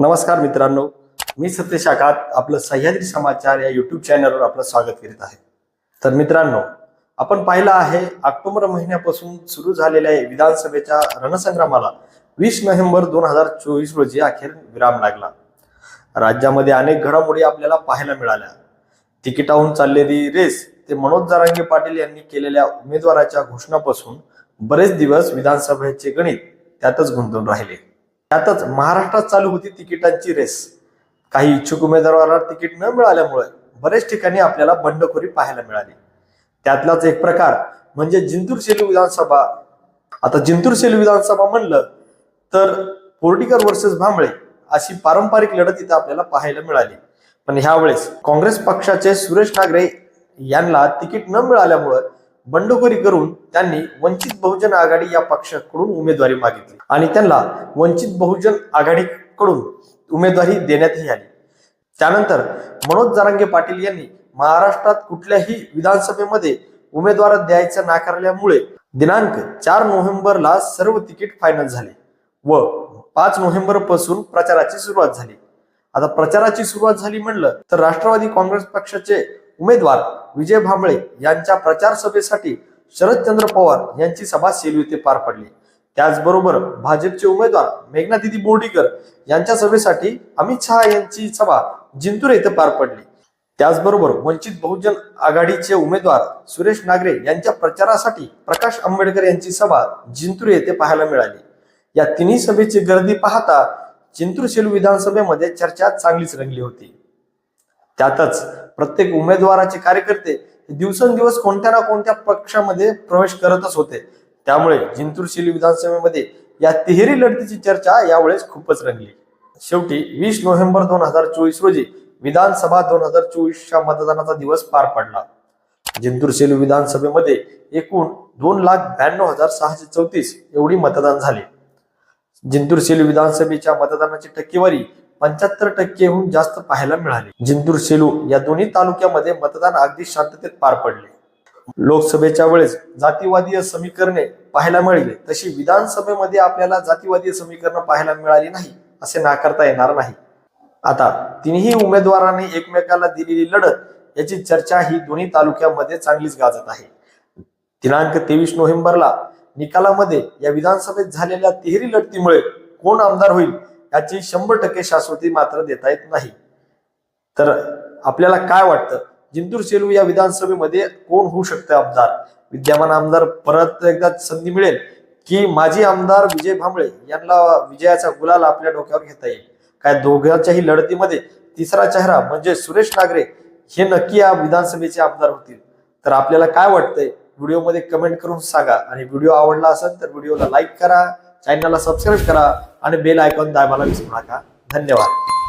नमस्कार मित्रांनो मी सतीश आकात आपलं सह्याद्री समाचार या युट्यूब चॅनलवर आपलं स्वागत करीत आहे. तर मित्रांनो आपण पाहिलं आहे ऑक्टोबर महिन्यापासून सुरू झालेल्या विधानसभेच्या रणसंग्रामाला वीस नोव्हेंबर दोन हजार चोवीस रोजी अखेर विराम लागला. राज्यामध्ये अनेक घडामोडी आपल्याला पाहायला मिळाल्या. तिकिटाहून चाललेली रेस ते मनोज जारांगे पाटील यांनी केलेल्या उमेदवाराच्या घोषणापासून बरेच दिवस विधानसभेचे गणित त्यातच गुंतून राहिले. त्यातच महाराष्ट्रात चालू होती तिकिटांची रेस. काही इच्छुक उमेदवाराला तिकीट न मिळाल्यामुळे बरेच ठिकाणी आपल्याला बंडखोरी पाहायला मिळाली. त्यातलाच एक प्रकार म्हणजे जिंतूर सेलू विधानसभा. आता जिंतूर सेलू विधानसभा म्हणलं तर पोर्टिकर वर्सेस भांबळे अशी पारंपरिक लढत इथं आपल्याला पाहायला मिळाली. पण ह्यावेळेस काँग्रेस पक्षाचे सुरेश नागरे यांना तिकीट न मिळाल्यामुळं बंडखोरी करून त्यांनी वंचित बहुजन आघाडी या पक्षाकडून उमेदवारी मागितली. आणि त्यांना वंचित बहुजन आघाडीकडून उमेदवारी देण्यातही आली. त्यानंतर मनोज जारांगे पाटील यांनी महाराष्ट्रात कुठल्याही विधानसभेमध्ये उमेदवार द्यायचं नाकारल्यामुळे दिनांक चार नोव्हेंबरला सर्व तिकीट फायनल झाले व पाच नोव्हेंबरपासून प्रचाराची सुरुवात झाली. आता प्रचाराची सुरुवात झाली म्हणलं तर राष्ट्रवादी काँग्रेस पक्षाचे उमेदवार विजय भांबळे यांच्या प्रचार सभेसाठी शरदचंद्र पवार यांची सभा सेलू येथे पार पडली. त्याचबरोबर भाजपचे उमेदवार मेघनादिदी बोर्डीकर यांच्या सभेसाठी अमित शहा यांची सभा जिंतूर येथे पार पडली. त्याचबरोबर वंचित बहुजन आघाडीचे उमेदवार सुरेश नागरे यांच्या प्रचारासाठी प्रकाश आंबेडकर यांची सभा जिंतूर येथे पाहायला मिळाली. या तिन्ही सभेची गर्दी पाहता जिंतूर सेलू विधानसभेमध्ये चर्चा चांगलीच रंगली होती. त्यातच प्रत्येक उमेदवाराचे कार्यकर्ते दिवसेंदिवस कोणत्या ना कोणत्या पक्षामध्ये प्रवेश करतच होते. त्यामुळे जिंतूर शिली विधानसभेमध्ये या तिहेरी लढतीची चर्चा यावेळेस खूपच रंगली. शेवटी वीस नोव्हेंबर दोन हजार चोवीस रोजी विधानसभा दोन हजार चोवीसच्या मतदानाचा दिवस पार पडला. जिंतूर सेलू विधानसभेमध्ये एकूण दोन लाख ब्याण्णव हजार सहाशे चौतीस एवढी मतदान झाले. जिंतूर सेलू विधानसभेच्या मतदानाची टक्केवारी पंच्याहत्तर टक्केहून जास्त पाहायला मिळाले. जिंतूर सेलू या दोन्ही तालुक्यामध्ये मतदान अगदी शांततेत पार पडले. लोकसभेच्या वेळेस जातीवादीय समीकरणे पाहायला मिळाली. तशी विधानसभेमध्ये आपल्याला जातीवादीय समीकरण पाहायला मिळाली नाही असे नाकारता येणार नाही. आता तिन्ही उमेदवारांनी एकमेकाला दिलेली लढत याची चर्चा ही दोन्ही तालुक्यामध्ये चांगलीच गाजत आहे. दिनांक तेवीस नोव्हेंबरला निकालामध्ये या विधानसभेत झालेल्या तिहेरी लढतीमुळे कोण आमदार होईल याची शंभर टक्के शाश्वती मात्र देता येत नाही. तर आपल्याला काय वाटतं? जिंतूर सेलू या विधानसभेमध्ये कोण होऊ शकतं आमदार? विद्यमान आमदार परत एकदा संधी मिळेल की माजी आमदार विजय भांबळे यांना विजयाचा गुलाल आपल्या डोक्यावर घेता येईल? काय दोघांच्याही लढतीमध्ये तिसरा चेहरा म्हणजे सुरेश नागरे हे नक्की या विधानसभेचे आमदार होतील? तर आपल्याला काय वाटतंय? व्हिडिओमध्ये कमेंट करून सांगा. आणि व्हिडिओ आवडला असेल तर व्हिडिओला लाईक करा. चॅनलला सबस्क्राईब करा आणि बेल आयकॉन दाबायला विसरू नका. धन्यवाद.